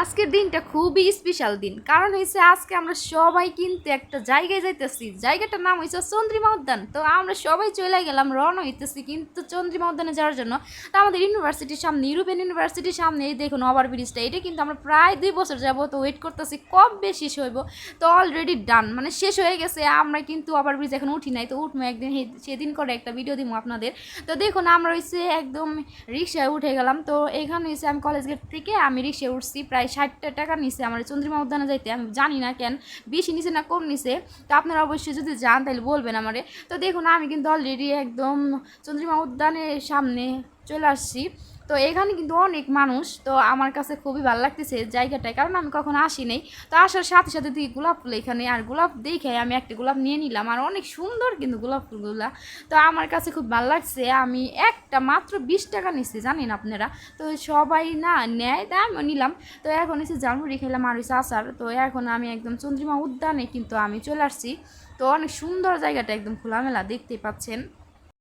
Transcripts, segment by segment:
আজকের দিনটা খুবই স্পেশাল দিন। কারণ হয়েছে আজকে আমরা সবাই কিন্তু একটা জায়গায় যাইতেছি। জায়গাটার নাম হয়েছে চন্দ্রিমা উদ্যান তো আমরা সবাই চলে গেলাম, রওনা হইতেছি কিন্তু চন্দ্রিমা উদ্যানে যাওয়ার জন্য। তো আমাদের ইউনিভার্সিটির সামনে, ইউরোপিয়ান ইউনিভার্সিটির সামনে এই দেখুন ওভার ব্রিজটা এটা কিন্তু আমরা প্রায় দুই বছর যাব তো ওয়েট করতেছি, কবে শেষ হইব? তো অলরেডি ডান মানে শেষ হয়ে গেছে, আমরা কিন্তু ওভার ব্রিজ এখন উঠি নাই। তো উঠবো একদিন সেদিন করে একটা ভিডিও দিব আপনাদের। তো দেখুন আমরা হয়েছে একদম রিক্সায় উঠে গেলাম। তো এখানে হয়েছে আমি কলেজ গেট থেকে আমি রিক্সায় উঠছি প্রায় ষাটটা টাকা নিছে আমার চন্দ্রিমা উদ্যানে যাইতে, আমি জানি না কেন, বেশি নিছে না কম নিছে। তো আপনারা অবশ্যই যদি যান তাহলে বলবেন আমারে। তো দেখুন, আমি কিন্তু অলরেডি একদম চন্দ্রিমা উদ্যানের সামনে চলে আসছি। তো এখানে কিন্তু অনেক মানুষ, তো আমার কাছে খুবই ভালো লাগতেছে জায়গাটায়, কারণ আমি কখনো আসি নাই। তো আসার সাথে সাথে দেখি গোলাপ ফুল এখানে, আর গোলাপ দেখে আমি একটা গোলাপ নিয়ে নিলাম, আর অনেক সুন্দর কিন্তু গোলাপ ফুলগুলা। তো আমার কাছে খুব ভালো লাগছে, আমি একটা মাত্র বিশ টাকা নিচ্ছি জানেন আপনারা? তো সবাই না নেয় তাই আমি নিলাম। তো এখন এসে জালমুড়ি খেলাম আর হচ্ছে আচার। তো এখন আমি একদম চন্দ্রিমা উদ্যানে কিন্তু আমি চলে আসছি। তো অনেক সুন্দর জায়গাটা, একদম খোলামেলা, দেখতে পাচ্ছেন।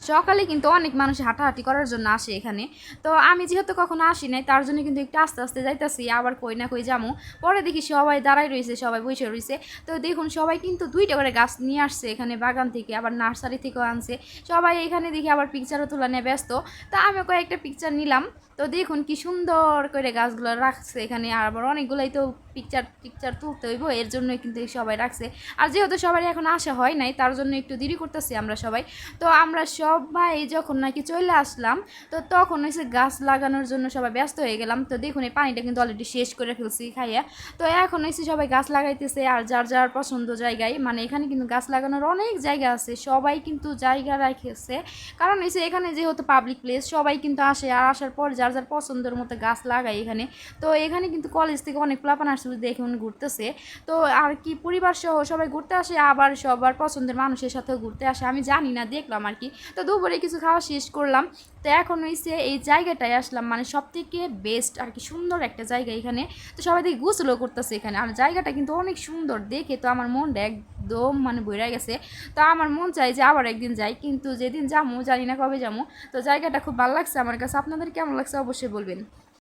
সকালে কিন্তু অনেক মানুষ হাঁটাহাঁটি করার জন্য আসে এখানে। তো আমি যেহেতু কখনো আসি নাই, তার জন্য কিন্তু একটু আস্তে আস্তে যাইতাছি, আবার কই না কই যামো। পরে দেখি সবাই দাঁড়াই রয়েছে সবাই বসে রয়েছে তো দেখুন, সবাই কিন্তু দুইটা করে গাছ নিয়ে আসছে এখানে বাগান থেকে, আবার নার্সারি থেকেও আনছে। সবাই এখানে দেখি আবার পিকচারও তোলা নিয়ে ব্যস্ত। তো আমি কয়েকটা পিকচার নিলাম। তো দেখুন কি সুন্দর করে গাছগুলো রাখছে এখানে, আর আবার অনেকগুলোই তো পিকচার পিকচার তুলতে হইব, এর জন্যই কিন্তু সবাই রাখছে। আর যেহেতু সবারই এখন আসা হয় নাই, তার জন্য একটু দেরি করতেছি আমরা সবাই। তো আমরা সবাই যখন নাকি চলে আসলাম, তো তখন হয়েছে গাছ লাগানোর জন্য সবাই ব্যস্ত হয়ে গেলাম। তো দেখুন, এই পানিটা কিন্তু অলরেডি শেষ করে ফেলছি খাইয়া। তো এখন হয়েছে সবাই গাছ লাগাইতেছে, আর যার যার পছন্দ জায়গায় মানে এখানে কিন্তু গাছ লাগানোর অনেক জায়গা আছে, সবাই কিন্তু জায়গা রাখেছে। কারণ হয়েছে এখানে যেহেতু পাবলিক প্লেস সবাই কিন্তু আসে, আর আসার পর যার যার পছন্দের মতো গাছ লাগায় এখানে। তো এখানে কিন্তু কলেজ থেকে অনেক প্লাপান আসছে দেখুন ঘুরতেছে। তো আর কি পরিবার সহ সবাই ঘুরতে আসে, আবার সবার পছন্দের মানুষের সাথেও ঘুরতে আসে। আমি জানি না, দেখলাম আর কি। তো দুপুরে কিছু খাওয়া শেষ করলাম। তো এখন হয়েছে এই জায়গাটায় আসলাম মানে সব থেকে বেস্ট আর কি সুন্দর একটা জায়গা এখানে। তো সবাই দেখি গোসলও করতেছে এখানে। আর জায়গাটা কিন্তু অনেক সুন্দর, দেখে তো আমার মনটা একদম মানে বইরা গেছে। তো আমার মন চাই যে আবার একদিন যাই, কিন্তু যেদিন যাব জানি না কবে যাব তো জায়গাটা খুব ভালো লাগছে আমার কাছে। আপনাদের কেমন লাগছে অবশ্যই বলবেন।